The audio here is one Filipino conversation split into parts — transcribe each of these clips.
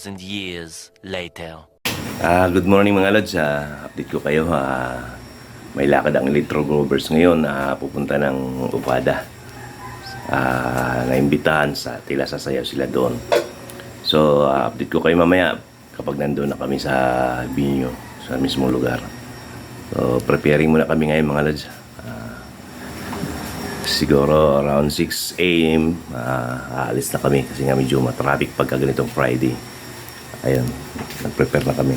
2,000 years later. Ah, good morning mga lods. Ah, update ko kayo. Ah, may lakad ang Electro Grovers ngayon na pupunta ng Upada. Ah, naimbitahan sa tila sasayaw sila doon. So, ah, update ko kayo mamaya kapag nandun na kami sa Binyo, sa mismong lugar. So, preparing muna kami ngayon mga lods. Ah, siguro around 6 a.m. ah, aalis na kami kasi nga medyo matraffic pagka ganitong Friday. Ayun, nag-prepare na kami.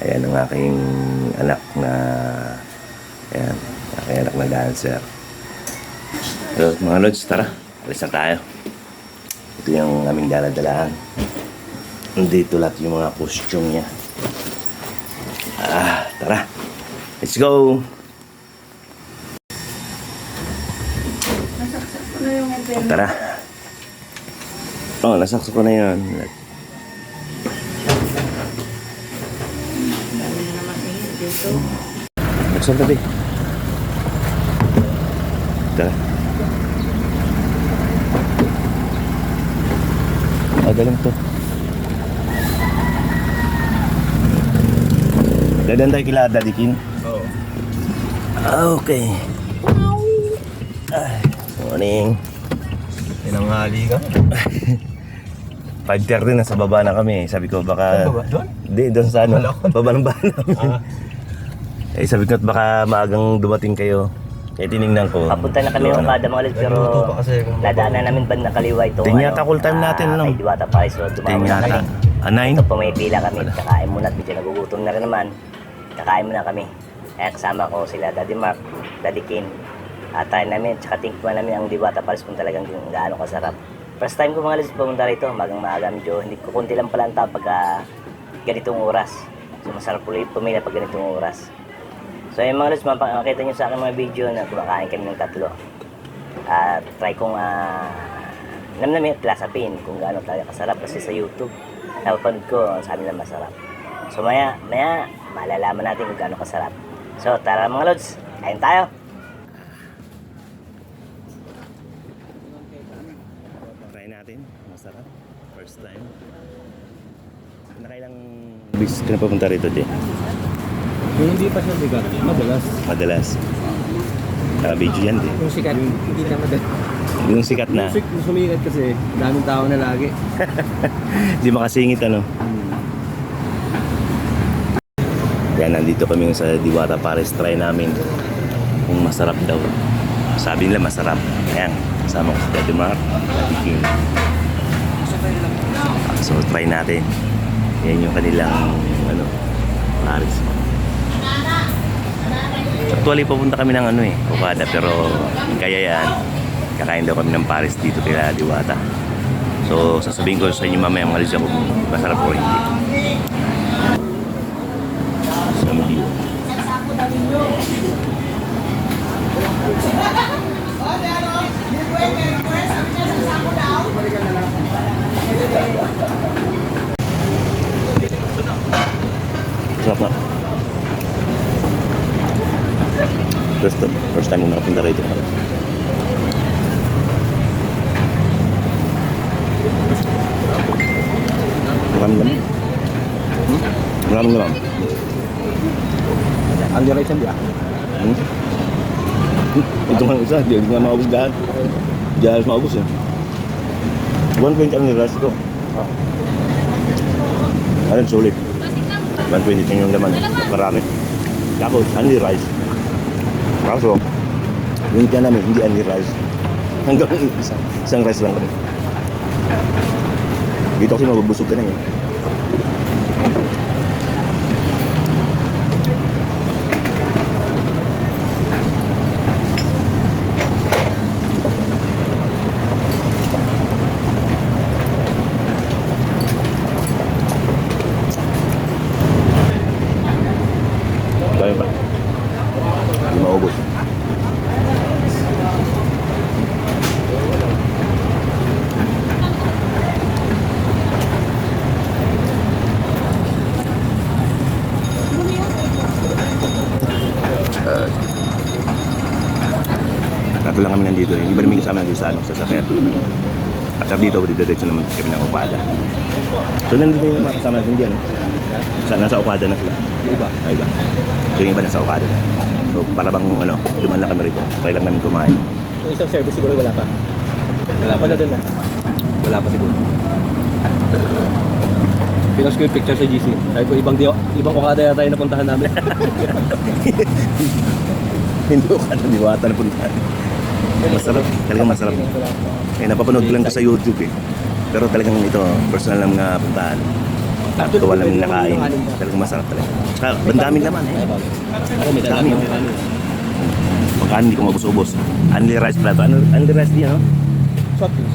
Ayan ang aking anak na ayan, aking anak na dancer. So, mga lods, tara. Alis na tayo. Ito yung aming daladalahan. Dito lahat yung mga costume niya. Ah, tara. Let's go! Tara. Oh, nasakso ko na yun. Buksan tabi. Tara. Ah, galing to. Dadan tayo kila Daddy King. Oo. Okay. Ah, morning. Tinanghali ka. 5.30 na sa baba na kami. Sabi ko baka... Saan baba? Doon? Hindi, doon sa ano. Baba ng bahay namin. Ah. Eh, sabi ko at baka maagang dumating kayo. Eh, tinignan ko. Papunta na kami So, ng ano, Kada mga ulit pero Nagluluto pa kasi kung nadaanan namin ba na kaliwa ito. Tingin yata call time natin, ano? Ay, diwata pa so Tingin dumawin na kami. Ah, nine? Ito pa may pila kami, kakain muna at medyo nagugutom na rin naman. Kakain muna kami. Kaya kasama ko sila Daddy Mark, Daddy Kin. At tayo namin, tsaka tingkman namin ang Diwata Palace kung talagang yung gaano kasarap. First time ko mga alis pumunta rito, magang maaga medyo hindi ko kunti lang pala ang tao pagka ganitong oras. So masarap ulit pumila pag ganitong oras. So yung mga lods, mapakita nyo sa akin mga video na kumakain kami ng tatlo. At try kong uh, namnamin at lasapin kung gaano talaga kasarap kasi sa YouTube napapanood ko sabi na masarap. So maya, maya malalaman natin kung gaano kasarap. So tara mga lods, kain tayo! Try natin. Masarap. First time. Nakailang bis ka na papunta rito, di? Yung hindi pa siya bigat, madalas. Madalas. Naka-video yan, di? Yung sikat, hindi na madalas. Yung sikat na. Yung sik- sumikat kasi, daming tao na lagi. Di makasingit, ano? Yan, nandito kami sa Diwata Paris. Try namin kung masarap daw. Sabi nila masarap. Ayan, kasama ko si Daddy Mark, Daddy King. So, try natin. Yan yung kanilang, ano, Paris. Actually, papunta kami ng ano eh, Okada, pero kaya yan. Kakain daw kami ng Paris dito kila Diwata. So, sasabihin ko sa inyo mamaya mga Lisa kung masarap o hindi. Sa video. Sarap na. First, first time ko nakapunta rito. Maraming naman. Hmm? Maraming naman. Ang diray siya biyak. Hmm? Ito nga isa, di nga maubos lahat. Di halos maubos eh. 120 ang nilas ko. Ah. Ayun, sulit. 120 din yung laman. Marami. Tapos, only rice. Kaso, yung tiyan namin, hindi only rice. Hanggang isang, isang rice lang kami. Dito kasi mabubusog ka na eh. Dami pa. Hindi maubos. Tatlo lang kami nandito. eh. Hindi ba namin kasama nandito sa ano, sa sakyan. At saka dito, diretso naman kami ng Okada. So nandito yung mga kasama natin dyan. Sa, nasa Okada na sila. Yung iba. Ay iba. So yung iba nasa Okada na. So para bang ano, duman lang kami rito. Try lang namin kumain. Yung isang service siguro wala pa. Wala pa na doon na. Wala pa siguro. Pinost ko yung picture sa GC. Sabi ko, ibang, di- ibang Okada yata yung napuntahan namin. Hindi Okada, diwata na puntahan. Masarap. Talagang masarap. Eh, napapanood ko lang to sa YouTube eh. Pero talagang ito, personal lang nga puntahan. Tuwa namin nakain. Talagang masarap talaga. Tsaka, bandaming laman eh. Dami, oh. Pagka hindi ko mabus-ubos. Only rice plato. Ano, only rice di, ano? Soft drinks.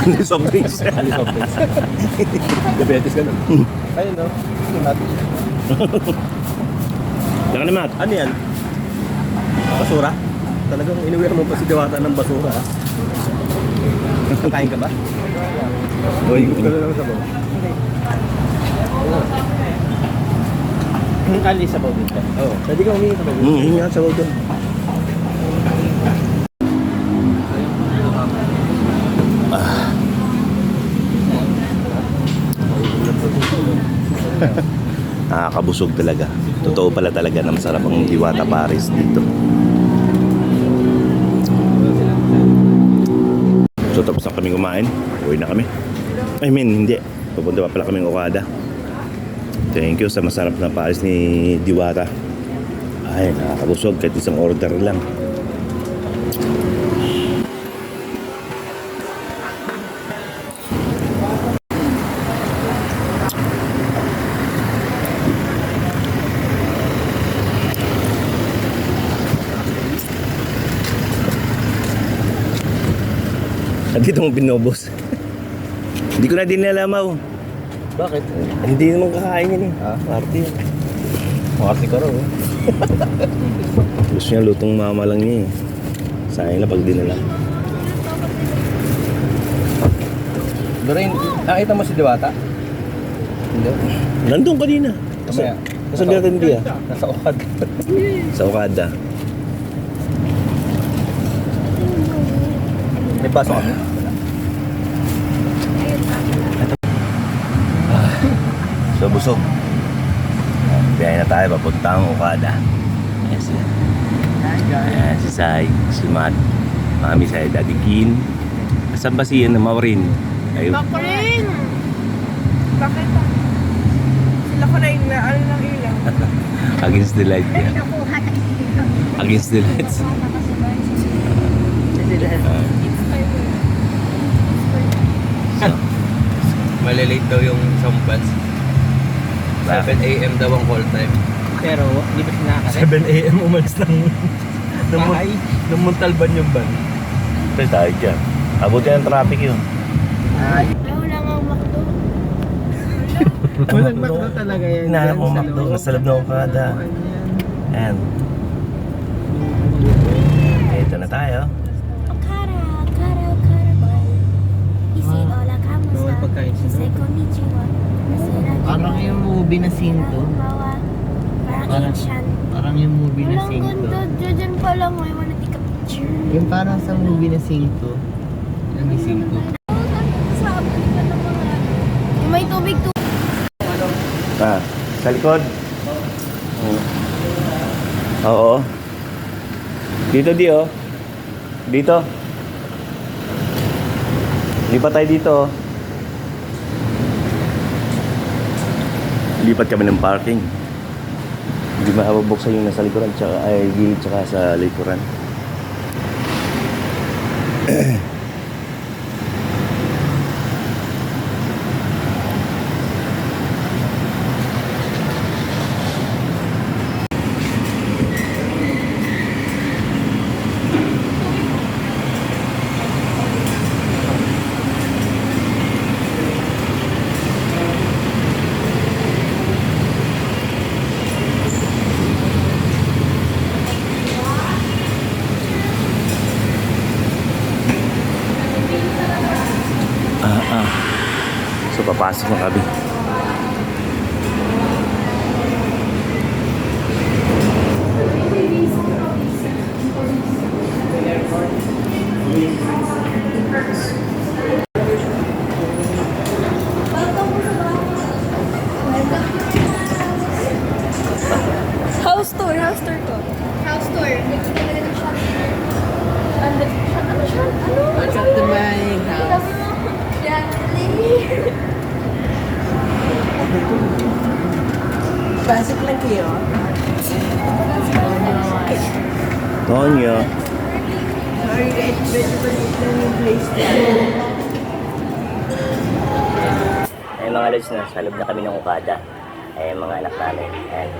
Only soft drinks. Ano soft drinks? Diabetes ka nun. Ayun no. Saka. Ano yan? Basura? Talagang inuwi mo pa si Diwata ng basura. Kakain ka ba? Uy, Ito na lang sa bawah. Ang kali sa bawah dito. Oo. Pwede ka humingi sa bawah. Hmm, yun nga sa doon. Ah. Nakakabusog talaga. Totoo pala talaga na masarap ang Diwata Paris dito. So tapos na kami kumain. Uwi na kami. I mean, hindi. Pupunta pa pala kaming Okada. Thank you sa masarap na Paris ni Diwata. Ay, nakakabusog kahit isang order lang. At dito mo binobos. Hindi ko na din nalamaw. Bakit? Hindi naman kakain yan eh. Ha? Party yan. Makasi ka raw. eh. Gusto niya lutong mama lang niya eh. Sayang na pag dinala. Doreen, nakita mo si Diwata? Hindi. Nandun kanina. Mamaya. Nasa di ah. Nasa Okad. Sa Okada. May baso kami. So busog. Biyahe na tayo, papuntang Okada. Yes, sir. Ayan, si Sai, si Matt, Mami Sai, Daddy Kin. Saan ba si ano, Maureen? Ayun. Bakrin! Bakit? Sila ko na yung ano ng ilaw. Against the light yan. Against the lights. So, Malilate daw yung Sampans. 7 bakit? a.m. daw ang call time. Pero, hindi pa sinakasay. 7 a.m. umalis ng... ng, Bahay. ng Montalban yung van. Ito tayo dyan. Abuti ng traffic yun. Ay, wala nga makdo. Walang makdo talaga yan. Hinahanap Yan McDo, loob. nasa loob ng Okada. Ayan. Ito na tayo. Pagkain sa loob. Parang yung movie na Sinto. Bawa. Parang Parang- yung movie na Walang ganda. Diyan pa lang. I wanna take a picture. Yung parang sa movie na Sinto. Yung may ng mga... Yung may tubig to. Ah, sa likod. Mm. Oo. Dito, di oh. Dito. Lipat tayo dito. oh. Lipat kami ng parking. Hindi makabubuksan yung nasa likuran tsaka ay gilid tsaka sa likuran. So, papasok na Tonyo. Sorry guys, medyo. Ay mga lods na, sa loob na kami ng Okada. Ay mga anak namin. Ayan.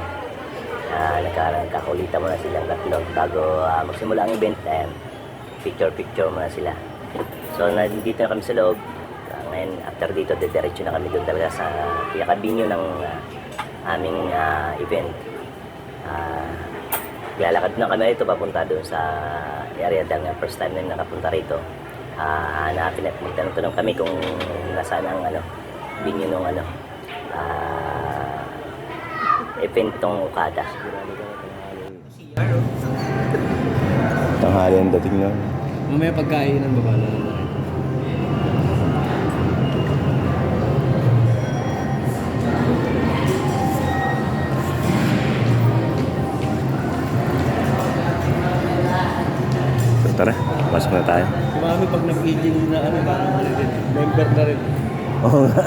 Uh, nagkakakulitan muna silang tatlo bago ah, magsimula ang event. Ayan. Picture-picture muna sila. So nandito na kami sa loob. Ah, ngayon, after dito, dediretso na kami doon talaga sa pinaka-venue ng ah, aming ah, event. Ah, lalakad na kami rito papunta doon sa area dahil nga first time na nakapunta rito. Ah, hanapin at magtanong-tanong kami kung nasaan ang ano, venue ng ano, ah, event tong Okada. Tanghali ang dating na. Mamaya pagkain ng baba na nag-aging na ano, ano rin, member na rin. Oo nga.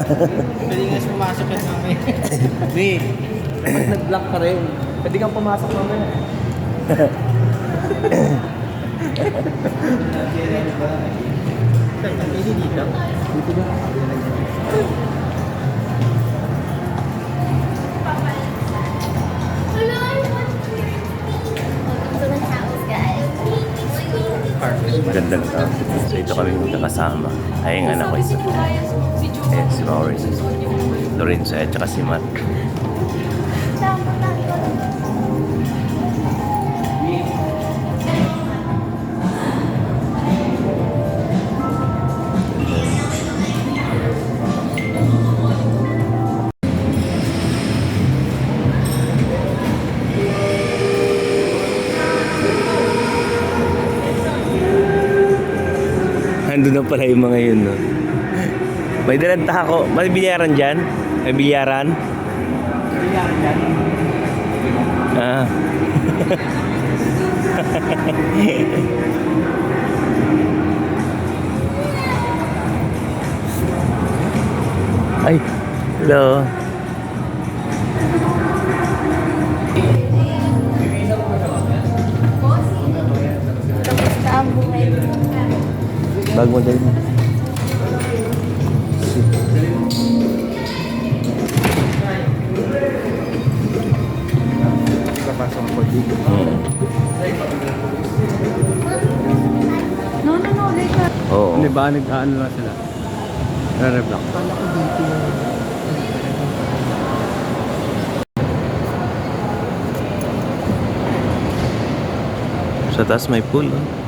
Pwede nga pumasok yan kami. Hindi. Pag nag-block ka rin, pwede kang pumasok mamaya. Welcome to magkakasama. Ay, ang anak ko isa. Ayan, si Maurice. Lorenzo at saka si Matt. Na pala yung mga yun, no? May dalang tako. May bilyaran dyan? May bilyaran? Bilyaran dyan? Ah. Ay, hello. Ang buhay? Bag mo dali mo. Papasok ko dito. Hmm. No, no, no, later. Oo. Di ba, nag-ano na sila? Re-reblock. Sa taas may pool, oh.